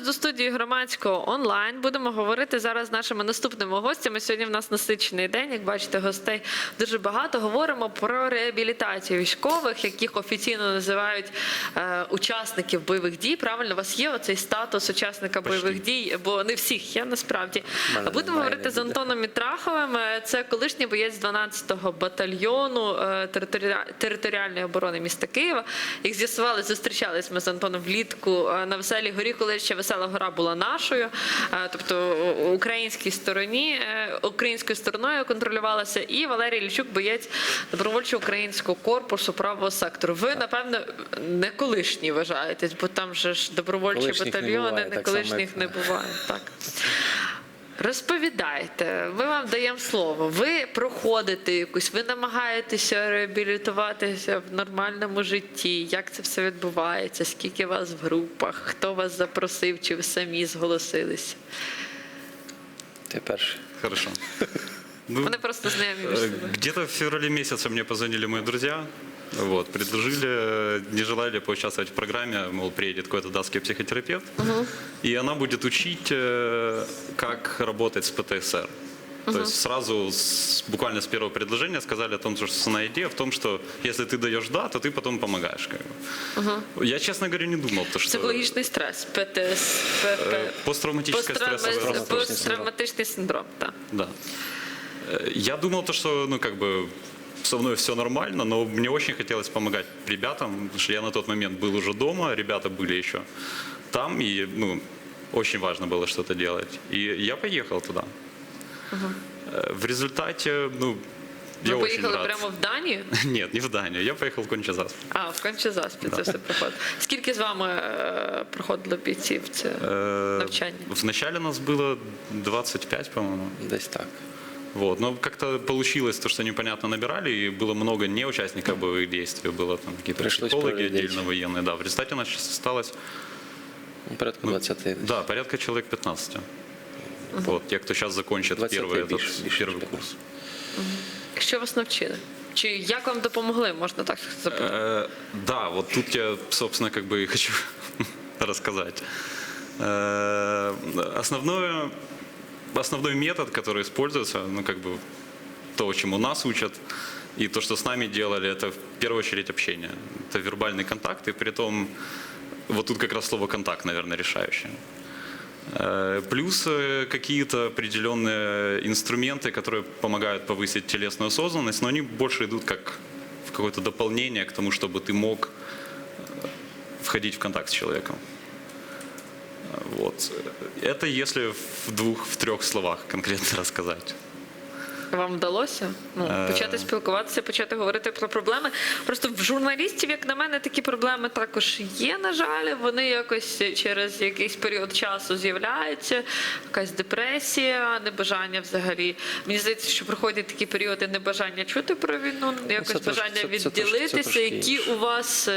Повертаємось до студії громадського онлайн. Будемо говорити зараз з нашими наступними гостями. Сьогодні в нас насичений день. Як бачите, гостей дуже багато. Говоримо про реабілітацію військових, яких офіційно називають е, учасників бойових дій. Правильно, у вас є оцей статус учасника бойових дій, бо не всіх є насправді. мене Будемо говорити з. Антоном Мітраховим. Е, Це колишній боєць 12-го батальйону е, територіа- територіальної оборони міста Києва. Як з'ясували, зустрічались ми з Антоном влітку е, на веселій горі, коли ще весела гора була нашою, е, тобто українській стороні, е, українською стороною контролювалася. І Валерій Лічук, боєць добровольчого українського корпусу правого сектору. Ви напевно не колишні вважаєтесь, бо там же ж добровольчі Колишніх не батальйони, буває, не колишніх не буває. Так. Розповідайте, ми вам даємо слово. Ви проходите якусь, ви намагаєтеся реабілітуватися в нормальному житті. Як це все відбувається? Скільки вас в групах? Хто вас запросив? Чи ви самі зголосилися? Ти перший. Хорошо. Ну, Вони просто знайомі між э. Где-то в феврале месяце мне позвонили мои друзья, вот, предложили, э, не желали ли поучаствовать в программе, мол, приедет какой-то датский психотерапевт, и она будет учить, э, как работать с ПТСР. То есть сразу, с- буквально с первого предложения сказали о том, что основная идея в том, что если ты даешь «да», то ты потом помогаешь. Как бы. Я, честно говоря, не думал, то, что Психологічний стрес, ПТС, ПП. э, посттравматическое Посттравма- стрессовое расстройство. Посттравматичний синдром. Так. Да. Э, Я думал то, что, ну, как бы, со мной все нормально, но мне очень хотелось помогать ребятам, потому что я на тот момент был уже дома, ребята были еще там, и, ну, очень важно было что-то делать. И я поехал туда. Э, В результате, ну, Ви я очень поїхали рад. прямо в Данію? Нет, не в Данию, я поехал в Кончазас. А, в Кончезаспі це все проходить. Скільки з вами е, проходило бійців це Э, навчання? Вначале нас было 25, по-моему. Десь так. Вот. Но как-то получилось то, что непонятно набирали, и было много не участников боевых действий, было там какие-то Пришлось психологи проредить. отдельно военные. Да, в результате нас сейчас осталось Ну, Порядка 20. да, порядка человек 15. Вот, те, кто сейчас закончит 20 первый, більше, этот, більше, первый ніж курс. Що вас навчили? Чи як вам допомогли, можна так запитати? Э, да, вот тут я, собственно, как бы и хочу рассказать. Э, основное, основной метод, который используется, ну, как бы то, чему нас учат, и то, что с нами делали, это в первую очередь общение. Это вербальный контакт, и при том, вот тут как раз слово контакт, наверное, решающее. Э, Плюс э, какие-то определенные инструменты, которые помогают повысить телесную осознанность, но они больше идут как в какое-то дополнение к тому, чтобы ты мог э, входить в контакт с человеком. Э, Вот. Это если в двух, в трех словах конкретно рассказать. Вам вдалося ну, Е. почати спілкуватися, почати говорити про проблеми. Просто в журналістів, як на мене, такі проблеми також є. На жаль, вони якось через якийсь період часу з'являються. Якась депресія, небажання взагалі. Мені здається, що проходять такі періоди небажання чути про війну, якось це бажання це- це трошки- це відділитися. трошки Які у вас.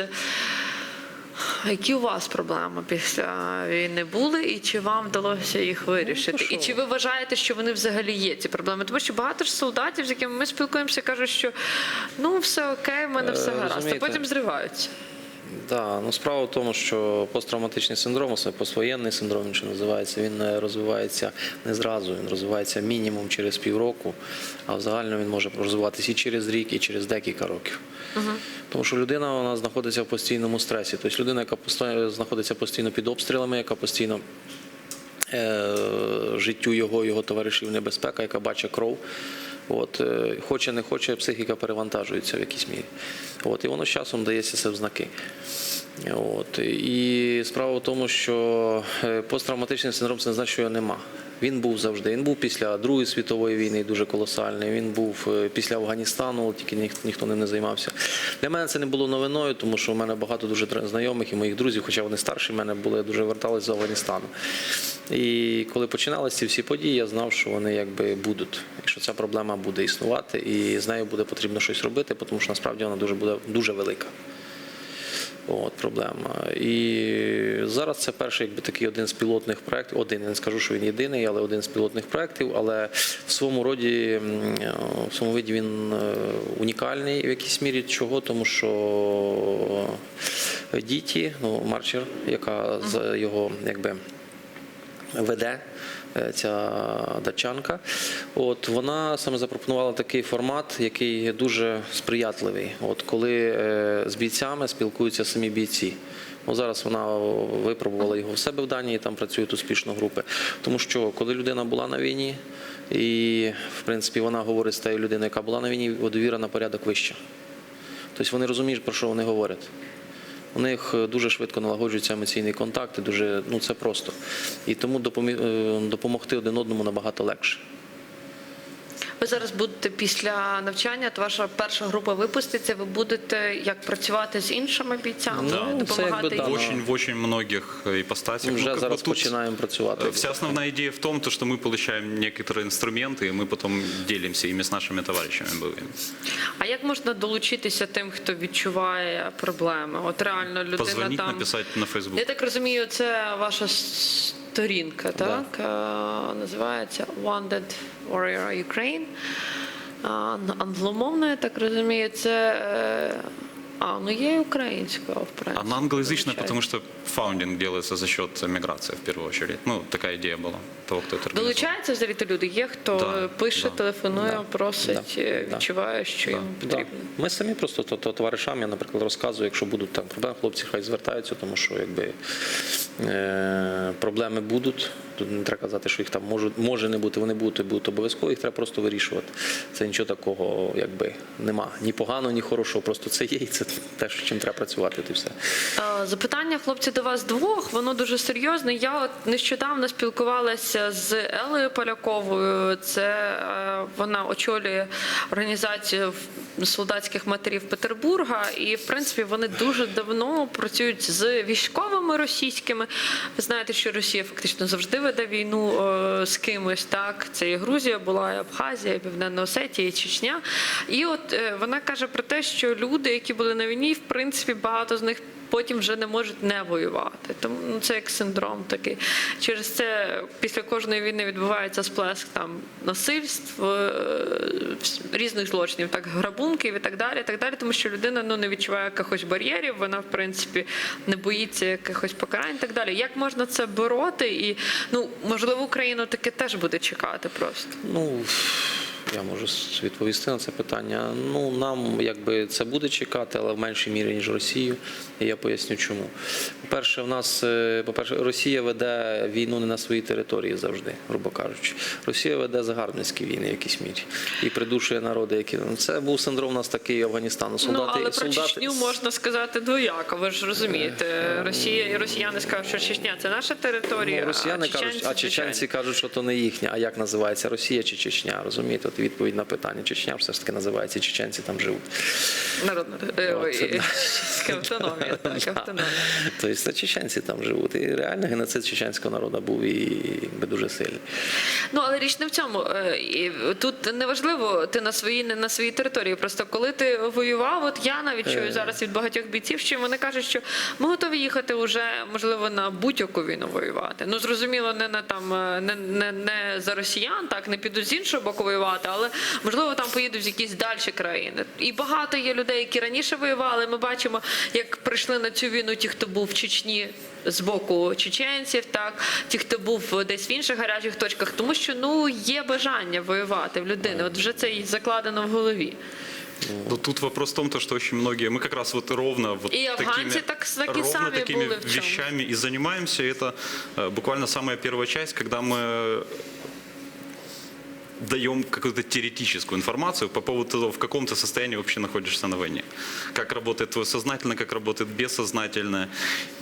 Які у вас проблеми після війни були, і чи вам вдалося їх вирішити? Ну, і чи ви вважаєте, що вони взагалі є ці проблеми? Тому що багато ж солдатів, з якими ми спілкуємося, кажуть, що ну все окей, в мене все Е, гаразд, а потім зриваються. Да, ну справа в тому, що посттравматичний синдром, це поствоєнний синдром, він ще називається, він е, розвивається не зразу, він розвивається мінімум через півроку, а в загальному він може розвиватися і через рік, і через декілька років. Тому що людина вона знаходиться в постійному стресі. Тобто людина, яка знаходиться постійно під обстрілами, яка постійно е, життю його, його товаришів небезпека, яка бачить кров. От, е, хоче, не хоче, психіка перевантажується в якійсь мірі. От, і воно з часом дається це в знаки. От, і справа в тому, що е, посттравматичний синдром це не значить, що його нема. Він був завжди. Він був після Другої світової війни дуже колосальний. Він був е, після Афганістану, тільки ніх- ніхто ним не займався. Для мене це не було новиною, тому що в мене багато дуже знайомих і моїх друзів, хоча вони старші мене були, дуже вертались з Афганістану. І коли починалися ці всі події, я знав, що вони якби будуть, і що ця проблема буде існувати, і з нею буде потрібно щось робити, тому що насправді вона дуже буде дуже велика. От проблема. І зараз це перший якби такий один з пілотних проєктів. Один, я не скажу, що він єдиний, але один з пілотних проєктів. Але в своєму роді, в своєму виді він е, унікальний в якійсь мірі. Чого? Тому що діті, ну, Марчер, яка з його якби. веде ця датчанка. От вона саме запропонувала такий формат, який дуже сприятливий. От коли е, з бійцями спілкуються самі бійці. Ну, зараз вона випробувала його в себе в Данії, там працюють успішно групи. Тому що коли людина була на війні, і в принципі вона говорить з тією людиною, яка була на війні, довіра на порядок вища. Тобто вони розуміють, про що вони говорять. У них е, дуже швидко налагоджується емоційний контакт, і дуже ну це просто. І тому е, допомогти один одному набагато легше. Ви зараз будете після навчання, то ваша перша група випуститься. Ви будете як працювати з іншими бійцями, Да. Ну, це допомагати якби да, В їм? ну, очень, в очень многих э, ипостасях. Ми вже Ну, как бы зараз тут, починаємо працювати. э, Вся основная идея в том, то, что мы получаем некоторые инструменты, и мы потом делимся ими с нашими товарищами боевыми. А як можна долучитися тим, хто відчуває проблеми? От реально людина Позвонить, там написать на Facebook. я так розумію, це ваша сторінка, так Е, називається Wounded Warrior Ukraine. А, Англомовна, я так розумію, це е, а ну є і українською, в принципі. Она англоязычная, виходить. потому что фаундинг делается за счет миграции, в первую очередь. Ну, такая идея была того, кто это организовал. Долучаються взагалі то люди. Є хто Да, пише, да, телефонує, да, просить, да, е, да. відчуває, що Да, їм Да. потрібно. Ми самі просто то, то, товаришам, я, наприклад, розказую, якщо будуть там проблеми, хлопці хай звертаються, тому що якби е, проблеми будуть. Тут не треба казати, що їх там можуть, може не бути, вони будуть і будуть обов'язково, їх треба просто вирішувати. Це нічого такого, якби нема. Ні поганого, ні хорошого. Просто це є, і це те, з чим треба працювати. І все. Запитання, хлопці, до вас двох, воно дуже серйозне. Я от нещодавно спілкувалася з Елею Поляковою. Це е, вона очолює організацію солдатських матерів Петербурга, і в принципі вони дуже давно працюють з військовими російськими. Ви знаєте, що Росія фактично завжди веде війну е, з кимось. Так, це і Грузія була, і Абхазія, і Південна Осетія, і Чечня. І от е, вона каже про те, що люди, які були на війні, в принципі, багато з них. Потім вже не можуть не воювати. Тому ну, це як синдром такий. Через це після кожної війни відбувається сплеск там насильств, е, різних злочинів, так грабунків і так далі. І так далі, тому що людина ну не відчуває якихось бар'єрів, вона в принципі не боїться якихось покарань. і Так далі. Як можна це бороти? І ну можливо, Україну таке теж буде чекати просто. Ну я можу відповісти на це питання. Ну нам якби це буде чекати, але в меншій мірі ніж Росію. І я поясню, чому. По-перше, в нас, е, по-перше, Росія веде війну не на своїй території завжди, грубо кажучи. Росія веде загарбницькі війни в якійсь мірі і придушує народи, які ну, це був синдром у нас такий Афганістану. Солдати, ну але про солдати... Чечню можна сказати двояко. Ви ж розумієте, Росія і росіяни скажуть, що Чечня це наша територія. Ну, росіяни а кажуть, а чеченці кажуть, що то не їхня. А як називається Росія чи Чечня? Розумієте? От відповідь на питання. Чечня все ж таки називається, чеченці там живуть. Народна е, автономія, так, автономія. Тобто це чеченці там живуть. І реально геноцид чеченського народу був і дуже сильний. Ну але річ не в цьому. Е, Тут неважливо, ти на своїй не на своїй території. Просто коли ти воював, от я навіть чую зараз від багатьох бійців, що вони кажуть, що ми готові їхати вже можливо на будь-яку війну воювати. Ну зрозуміло, не на там е, не, не, не за росіян, так не підуть з іншого боку воювати, але можливо там поїдуть в якісь дальші країни. І багато є людей, які раніше воювали. Ми бачимо, як прийшли на цю війну ті, хто був в Чечні з боку чеченців, так ті, хто був десь в інших гарячих точках, тому що ну є бажання воювати в людини. От вже це і закладено в голові. Но тут вопрос в том, то, что очень многие, мы как раз вот ровно вот И афганцы такими, так- таки ровно сами такими были в чём. вещами и занимаемся. Это э, буквально самая первая часть, когда мы даем какую-то теоретическую информацию по поводу того, в каком ты состоянии вообще находишься на войне. Как работает твое сознательное, как работает бессознательное.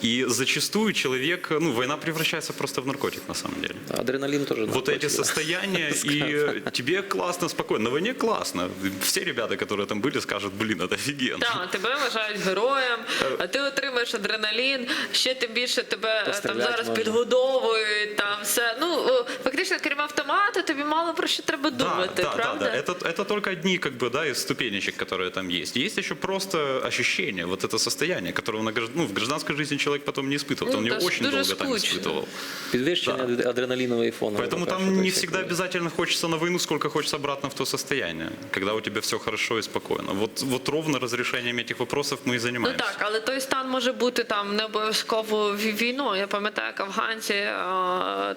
И зачастую человек, ну, война превращается просто в наркотик на самом деле. Адреналін теж Вот наркотик, эти да. состояния, и тебе классно, спокойно. На войне классно. Все ребята, которые там были, скажут, блин, это офигенно. Так, тебе вважають героєм, а ти отримаєш адреналін, ще тим більше тебе е, там Постріляти зараз можна. підгодовують, там все. Ну о, фактично, крім автомату, тобі мало про що ще треба думати, да, да, правда? да, Это, это только одни как бы, да, из ступенечек, которые там есть. Есть еще просто ощущение, вот это состояние, которого на, гражд- ну, в гражданской жизни человек потом не испытывал. Ну, он его даже- очень даже долго там скучно. испытывал. Підвищення адреналінової фону. Поэтому поки що, там не тобто, всегда коли- обязательно хочется на войну, сколько хочется обратно в то состояние, когда у тебя все хорошо и спокойно. Вот, вот ровно разрешением этих вопросов мы и Ну занимаемся. так, але той стан може бути там не обов'язково ві- війною. Я пам'ятаю, як афганці е,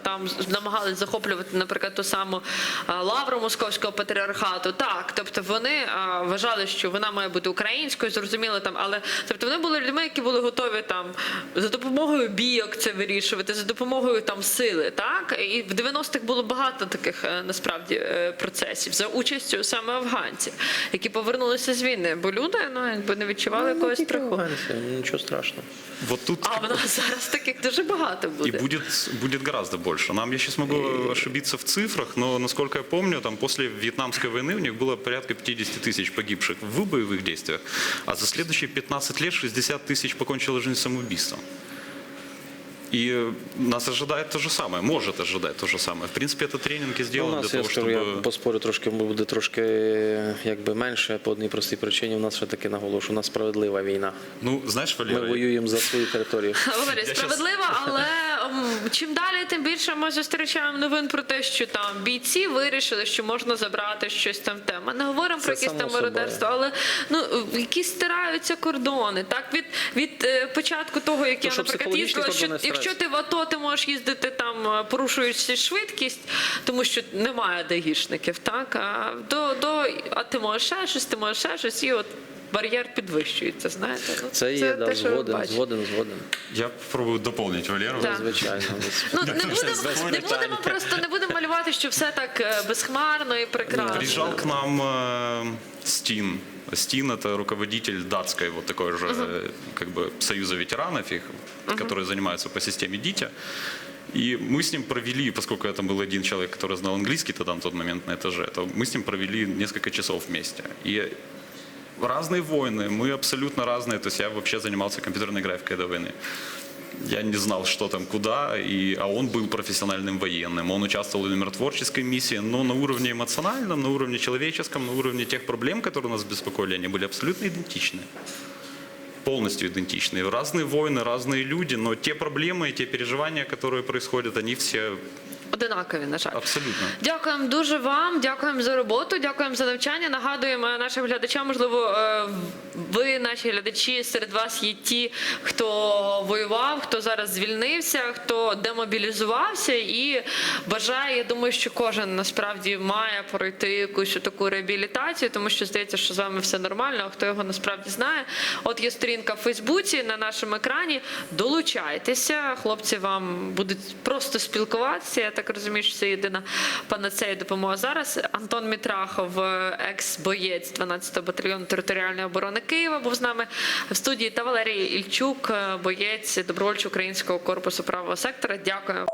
там з- намагались захоплювати, наприклад, ту саму е, лавру московського патріархату. Так, тобто вони е, вважали, що вона має бути українською, зрозуміло там, але тобто вони були людьми, які були готові там за допомогою бійок це вирішувати, за допомогою там сили. Так і в 90-х було багато таких е, насправді е, процесів за участю саме афганців, які повернулися з війни, бо люди ну якби не відчували Ну, якогось страху. Нічого страшного. Вот тут А в нас зараз таких дуже багато И буде. будет, будет гораздо больше. Нам, я сейчас могу ошибиться в цифрах, но, насколько я помню, там после Вьетнамской войны у них было порядка 50 тысяч погибших в боевых действиях, а за следующие 15 лет 60 тысяч покончило жизнь самоубийством. И э, нас ожидает то же самое, может ожидать то же самое. В принципе, это тренинги Ну, у сделаны для нас, я того, скажу, я чтобы... поспорю трошки, буде трошки якби менше по одній простій причині. У нас все таки наголошу, у нас справедлива війна. Ну, знаешь, Ми Валерий, воюємо за свою територію. Валерій, Я щас- справедливо, але м, чим далі, тим більше ми зустрічаємо новин про те, що там бійці вирішили, що можна забрати щось там те. Ми не говоримо Це про якісь там собою. мародерство, але ну якісь стираються кордони. Так від від е, початку того, як Ну, я, наприклад, їздила, що якщо ти в АТО, ти можеш їздити там, е, порушуючи швидкість, тому що немає даїшників, так а до, до а ти можеш ще щось, ти можеш ще щось, і от Бар'єр підвищується, знаєте. Ну, Це є, да, те, що ви згоден, бачите. згоден, згоден. я попробую дополнить Валеру. Так. Звичайно. Ну не будемо, без не питань. будемо просто не будемо малювати, що все так е, безхмарно і прекрасно. Приезжал к нам э, Стин. Стин это руководитель датской вот такой же э, как бы союза ветеранов их, которые занимаются по системе ДИТЯ. И мы с ним провели, поскольку я там был один человек, который знал английский тогда на тот момент на этаже, то мы с ним провели несколько часов вместе. И разные войны, мы абсолютно разные. То есть я вообще занимался компьютерной графикой до войны. Я не знал, что там, куда, и, а он был профессиональным военным. Он участвовал в миротворческой миссии, но на уровне эмоциональном, на уровне человеческом, на уровне тех проблем, которые нас беспокоили, они были абсолютно идентичны. Полностью идентичны. Разные войны, разные люди, но те проблемы и те переживания, которые происходят, они все Одинакові, на жаль. абсолютно. Дякуємо дуже вам, дякуємо за роботу, дякуємо за навчання. Нагадуємо нашим глядачам, можливо, е, ви, наші глядачі, серед вас є ті, хто воював, хто зараз звільнився, хто демобілізувався і бажає. Я думаю, що кожен насправді має пройти якусь таку реабілітацію, тому що здається, що з вами все нормально. А хто його насправді знає? От є сторінка в Фейсбуці на нашому екрані. Долучайтеся, хлопці вам будуть просто спілкуватися. Я так розумію, що це єдина панацея допомога зараз. Антон Мітрахов, екс-боєць 12-го батальйону територіальної оборони Києва, був з нами в студії. Та Валерій Ільчук, боєць добровольчого українського корпусу правого сектора. Дякую.